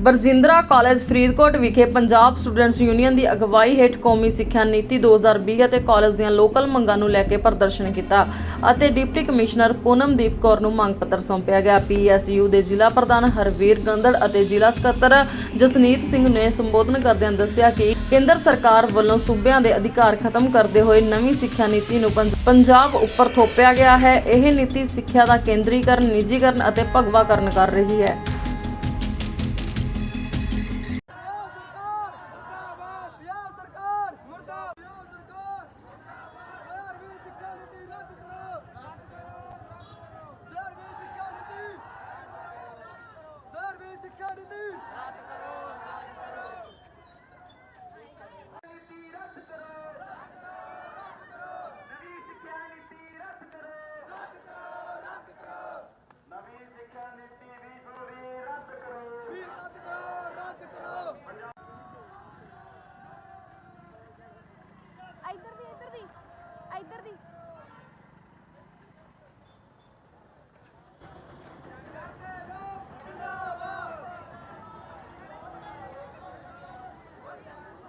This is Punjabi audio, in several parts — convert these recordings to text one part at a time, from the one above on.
ਬਰਜਿੰਦਰਾ ਕਾਲਜ ਫਰੀਦਕੋਟ ਵਿਖੇ ਪੰਜਾਬ ਸਟੂਡੈਂਟਸ ਯੂਨੀਅਨ ਦੀ ਅਗਵਾਈ ਹੇਠ ਕੌਮੀ ਸਿੱਖਿਆ ਨੀਤੀ 2020 ਅਤੇ ਕਾਲਜ ਦੀਆਂ ਲੋਕਲ ਮੰਗਾਂ ਨੂੰ ਲੈ ਕੇ ਪ੍ਰਦਰਸ਼ਨ ਕੀਤਾ ਅਤੇ ਡਿਪਟੀ ਕਮਿਸ਼ਨਰ ਪੂਨਮਦੀਪ ਕੌਰ ਨੂੰ ਮੰਗ ਪੱਤਰ ਸੌਂਪਿਆ ਗਿਆ। ਪੀਐਸਯੂ ਦੇ ਜ਼ਿਲ੍ਹਾ ਪ੍ਰਧਾਨ ਹਰਵੀਰ ਗੰਦੜ ਅਤੇ ਜ਼ਿਲ੍ਹਾ ਸਕੱਤਰ ਜਸਨੀਤ ਸਿੰਘ ਨੇ ਸੰਬੋਧਨ ਕਰਦਿਆਂ ਦੱਸਿਆ ਕਿ ਕੇਂਦਰ ਸਰਕਾਰ ਵੱਲੋਂ ਸੂਬਿਆਂ ਦੇ ਅਧਿਕਾਰ ਖਤਮ ਕਰਦੇ ਹੋਏ ਨਵੀਂ ਸਿੱਖਿਆ ਨੀਤੀ ਨੂੰ ਪੰਜਾਬ ਉੱਪਰ ਥੋਪਿਆ ਗਿਆ ਹੈ। ਇਹ ਨੀਤੀ ਸਿੱਖਿਆ ਦਾ ਕੇਂਦਰੀਕਰਨ, ਨਿੱਜੀਕਰਨ ਅਤੇ ਭਗਵਾਕਰਨ ਕਰ ਰਹੀ ਹੈ।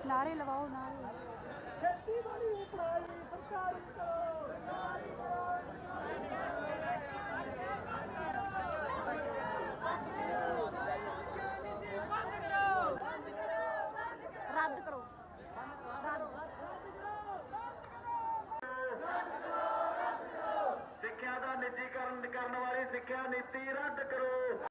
ਨਾਰੇ ਲਵਾਓ ਨਾਰੇ ਖੇਤੀਬਾੜੀ ਦੀ ਪੜ੍ਹਾਈ ਸਰਕਾਰੀ ਕਰੋ ਸਰਕਾਰੀ ਕਰੋ। ਰੱਦ ਕਰੋ। ਰੱਦ। ਸਿੱਖਿਆ ਦਾ ਨਿੱਜੀਕਰਨ ਕਰਨ ਵਾਲੀ ਸਿੱਖਿਆ ਨੀਤੀ ਰੱਦ ਕਰੋ।